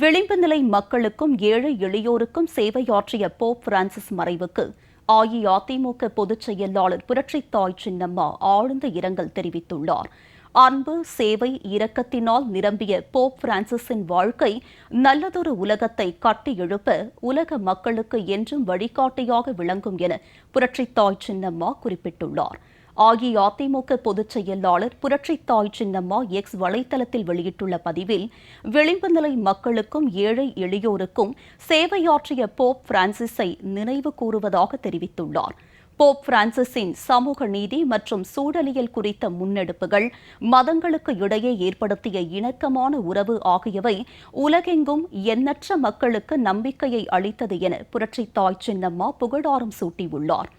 விளிம்பு நிலை மக்களுக்கும் ஏழை எளியோருக்கும் சேவையாற்றிய போப் பிரான்சிஸ் மறைவுக்கு அஇஅதிமுக பொதுச் செயலாளர் புரட்சித்தாய் சின்னம்மா ஆழ்ந்த இரங்கல் தெரிவித்துள்ளார். அன்பு சேவை இரக்கத்தினால் நிரம்பிய போப் பிரான்சிஸின் வாழ்க்கை நல்லதொரு உலகத்தை கட்டி எழுப்ப உலக மக்களுக்கு என்றும் வழிகாட்டியாக விளங்கும் என புரட்சித்தாய் சின்னம்மா குறிப்பிட்டுள்ளார். அஇஅதிமுக பொதுச் செயலாளர் புரட்சித்தாய் சின்னம்மா எக்ஸ் வலைதளத்தில் வெளியிட்டுள்ள பதிவில் விளிம்பு நிலை மக்களுக்கும் ஏழை எளியோருக்கும் சேவையாற்றிய போப் பிரான்சிஸை நினைவு கூறுவதாக தெரிவித்துள்ளார். போப் பிரான்சிஸின் சமூக நீதி மற்றும் சூழலியல் குறித்த முன்னெடுப்புகள் மதங்களுக்கு இடையே ஏற்படுத்திய இணக்கமான உறவு ஆகியவை உலகெங்கும் எண்ணற்ற மக்களுக்கு நம்பிக்கையை அளித்தது என புரட்சி தாய் சின்னம்மா புகழாரம் சூட்டியுள்ளார்.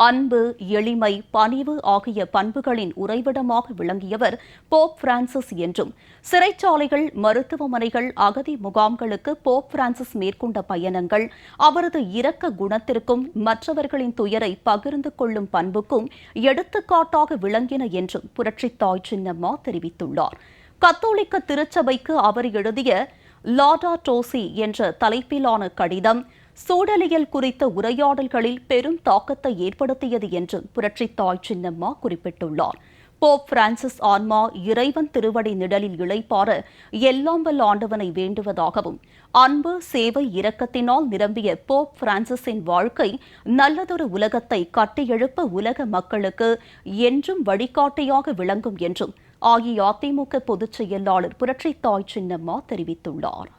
அன்பு எளிமை பணிவு ஆகிய பண்புகளின் உறைவிடமாக விளங்கியவர் போப் பிரான்சிஸ் என்றும் சிறைச்சாலைகள் மருத்துவமனைகள் அகதி முகாம்களுக்கு போப் பிரான்சிஸ் மேற்கொண்ட பயணங்கள் அவரது இரக்க குணத்திற்கும் மற்றவர்களின் துயரை பகிர்ந்து கொள்ளும் பண்புக்கும் எடுத்துக்காட்டாக விளங்கின என்றும் புரட்சித்தாய் சின்னம்மா தெரிவித்துள்ளார். கத்தோலிக்க திருச்சபைக்கு அவர் எழுதிய லாடா டோசி என்ற தலைப்பிலான கடிதம் சூழலியல் குறித்த உரையாடல்களில் பெரும் தாக்கத்தை ஏற்படுத்தியது என்றும் புரட்சி தாய் சின்னம்மா குறிப்பிட்டுள்ளார். போப் பிரான்சிஸ் ஆன்மா இறைவன் திருவடி நிழலில் இளைப்பார எல்லாம் வல்ல ஆண்டவனை வேண்டுவதாகவும் அன்பு சேவை இரக்கத்தினால் நிரம்பிய போப் பிரான்சிஸின் வாழ்க்கை நல்லதொரு உலகத்தை கட்டியெழுப்ப உலக மக்களுக்கு என்றும் வழிகாட்டியாக விளங்கும் என்றும் அஇஅதிமுக பொதுச் செயலாளர் புரட்சித்தாய் சின்னம்மா தெரிவித்துள்ளார்.